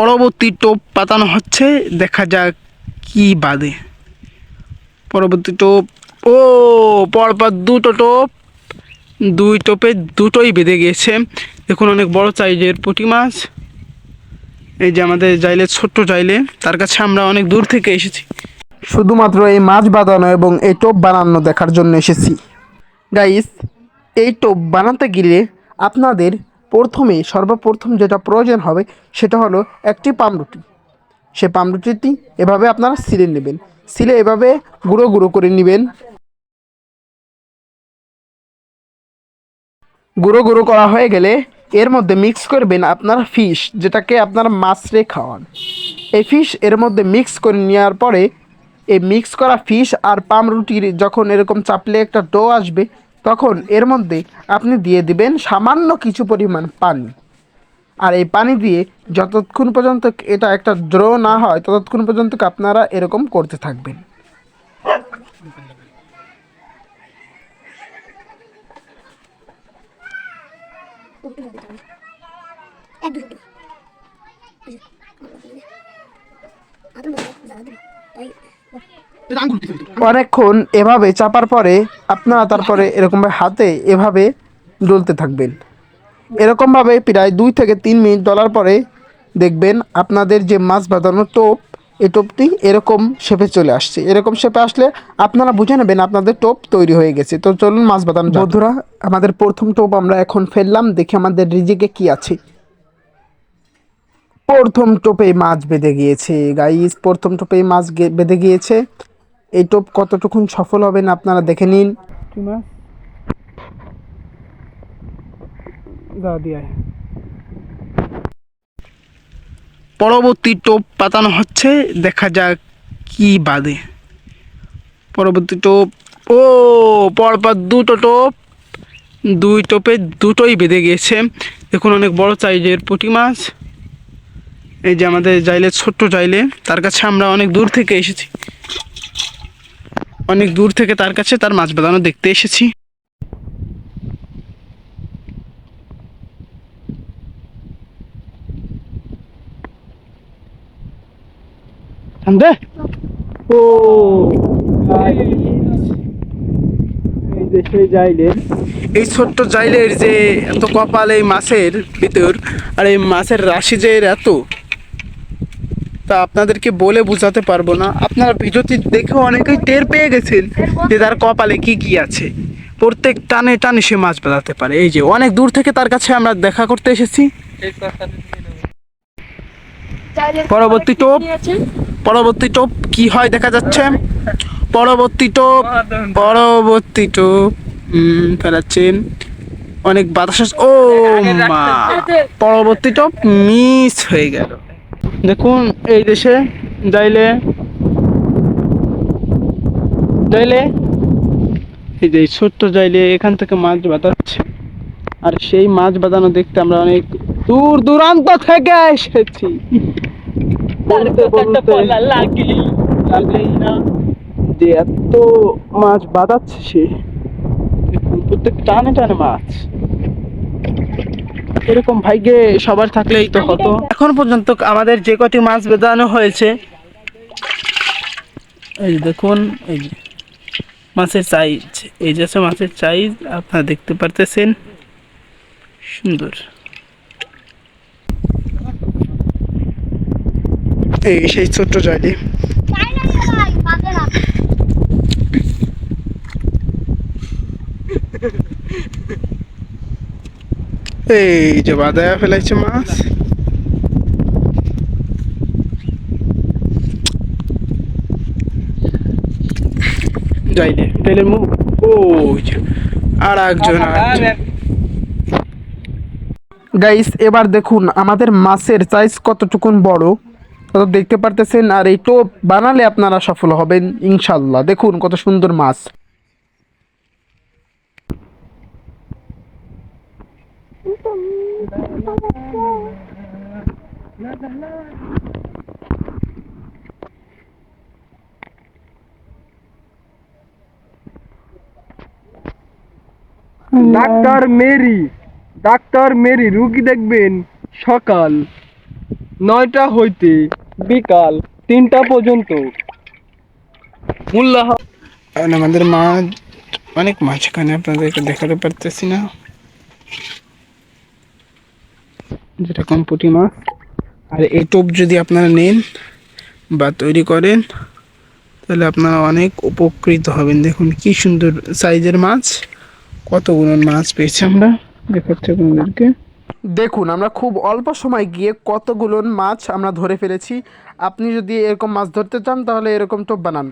পরবর্তী টোপ পাতানো হচ্ছে, দেখা যাক কি বাদে। পরবর্তী টোপ, ও, পরপর দুটো টোপ, দুই টোপে দুটোই বেঁধে গিয়েছে। দেখুন অনেক বড় সাইজের পুঁটি মাছ। এই যে আমাদের জাইলে ছোট্ট জাইলে, তার কাছে আমরা অনেক দূর থেকে এসেছি। শুধুমাত্র এই মাছ বাঁধানো এবং এই টোপ বানানো দেখার জন্য এসেছি। গাইস এই টোপ বানাতে গেলে আপনাদের প্রথমে, সর্বপ্রথম যেটা প্রয়োজন হবে, সেটা হলো একটি পামরুটি সে পামরুটিটি এভাবে আপনারা সিলে নেবেন। সিলে এভাবে গুঁড়ো গুঁড়ো করে নেবেন। গুঁড়ো গুঁড়ো করা হয়ে গেলে এর মধ্যে মিক্স করবেন আপনার ফিশ যেটাকে আপনার মাছ রে খাওয়ান। এই ফিশ এর মধ্যে মিক্স করে নেওয়ার পরে, এই মিক্স করা ফিশ আর পামরুটির যখন এরকম চাপলে একটা ডো আসবে তখন এর মধ্যে আপনি দিয়ে দিবেন সামান্য কিছু পরিমাণ পানি। আর এই পানি দিয়ে যতক্ষণ পর্যন্ত এটা একটা ড্র না হয়, ততক্ষণ পর্যন্ত আপনারা এরকম করতে থাকবেন। অনেকক্ষণ এভাবে চাপার পরে আপনারা তারপরে এরকমভাবে হাতে এভাবে ডলতে থাকবেন। এরকমভাবে প্রায় দুই থেকে তিন মিনিট ডলার পরে দেখবেন আপনাদের যে মাছ বাঁধানোর টোপ এই টোপটি এরকম শেপে চলে আসছে। এরকম শেপে আসলে আপনারা বুঝে নেবেন আপনাদের টোপ তৈরি হয়ে গেছে। তো চলুন মাছ বাঁধানো। বন্ধুরা আমাদের প্রথম টোপ আমরা এখন ফেললাম। দেখি আমাদের রিজিকে কি আছে। প্রথম টোপে মাছ বেঁধে গিয়েছে। গাইস প্রথম টোপে মাছ গে- বেঁধে গিয়েছে। এই টোপ কতটুকুন সফল হবেন আপনারা দেখে নিন। পরবর্তী টোপ পাতানো হচ্ছে দেখা যাক কি বাদে। পরবর্তী টোপ ও পরপর দুটো টোপ। দুই টোপে দুটোই বেঁধে গিয়েছে। দেখুন অনেক বড় সাইজের পুঁটি মাছ। এই যে আমাদের জাইলে ছোট্ট জাইলে তার কাছে আমরা অনেক দূর থেকে এসেছি। অনেক দূর থেকে তার কাছে তার মাছ বাঁধানো দেখতে এসেছি। সেই এই ছোট্ট জাইলের যে এত কপাল এই মাছের ভিতর, আর এই মাছের রাশি যে এত তা আপনাদেরকে বলে বোঝাতে পারব না। আপনারা ভিডিওটি দেখে অনেকেই টের পেয়ে গেছেন যে তার কপালে কি কি আছে। প্রত্যেক টানে টানে সে মাছ বাঁধাতে পারে। এই যে অনেক দূর থেকে তার কাছে আমরা দেখা করতে এসেছি। পরবর্তী টোপ। পরবর্তী টোপ কি হয় দেখা যাচ্ছে? পরবর্তী টোপ। পরবর্তী টোপ। হুম, ফেলাচ্ছেন। অনেক বাতাস ও মা। পরবর্তী টোপ মিস হয়ে গেল। দেখুন এই দেশে যাইলে যাইলে এই যে ছোট্ট যাইলে এখান থেকে মাছ বাঁধাচ্ছে আর সেই মাছ বাঁধানো দেখতে আমরা অনেক দূর দূরান্ত থেকে এসেছি। যে এত মাছ বাঁধাচ্ছে সে। প্রত্যেক টানে টানে মাছ। এরকম ভাগ্যে সবার থাকলেই তো হতো। এখন পর্যন্ত আমাদের যে কটি মাছ বেঁধানো হয়েছে এই দেখুন এই যে মাছের সাইজ এই যে মাছের সাইজ আপনারা দেখতে পারতেছেন সুন্দর। এই সেই ছোট্ট জয়লি এই যে বাদায়া ফেলাইছে মাছ। যাইলে যাইলে মুখ। ও আর একজন গাইস এবার দেখুন আমাদের মাছের সাইজ কতটুকুন বড়? তত দেখতে পারতেছেন আর এই টোপ বানালে আপনারা সফল হবেন ইনশাল্লাহ। দেখুন কত সুন্দর মাছ। ডাক্তার মেরি ডাক্তার মেরি, রুগী দেখবেন সকাল নয়টা হইতে বিকাল তিনটা পর্যন্ত। মূল্য হ- আর আমাদের মাছ অনেক মাছ এখানে আপনাদেরকে দেখাতে পারতেছি না। যেরকম পুঁটি মাছ। আর এই টোপ যদি আপনারা নেন বা তৈরি করেন, তাহলে আপনারা অনেক উপকৃত হবেন। দেখুন কি সুন্দর সাইজের মাছ কতগুলো মাছ পেয়েছি আমরা। দেখাচ্ছি আপনাদেরকে। দেখুন, আমরা খুব অল্প সময় গিয়ে কতগুলো মাছ আমরা ধরে ফেলেছি। আপনি যদি এরকম মাছ ধরতে চান, তাহলে এরকম টোপ বানান।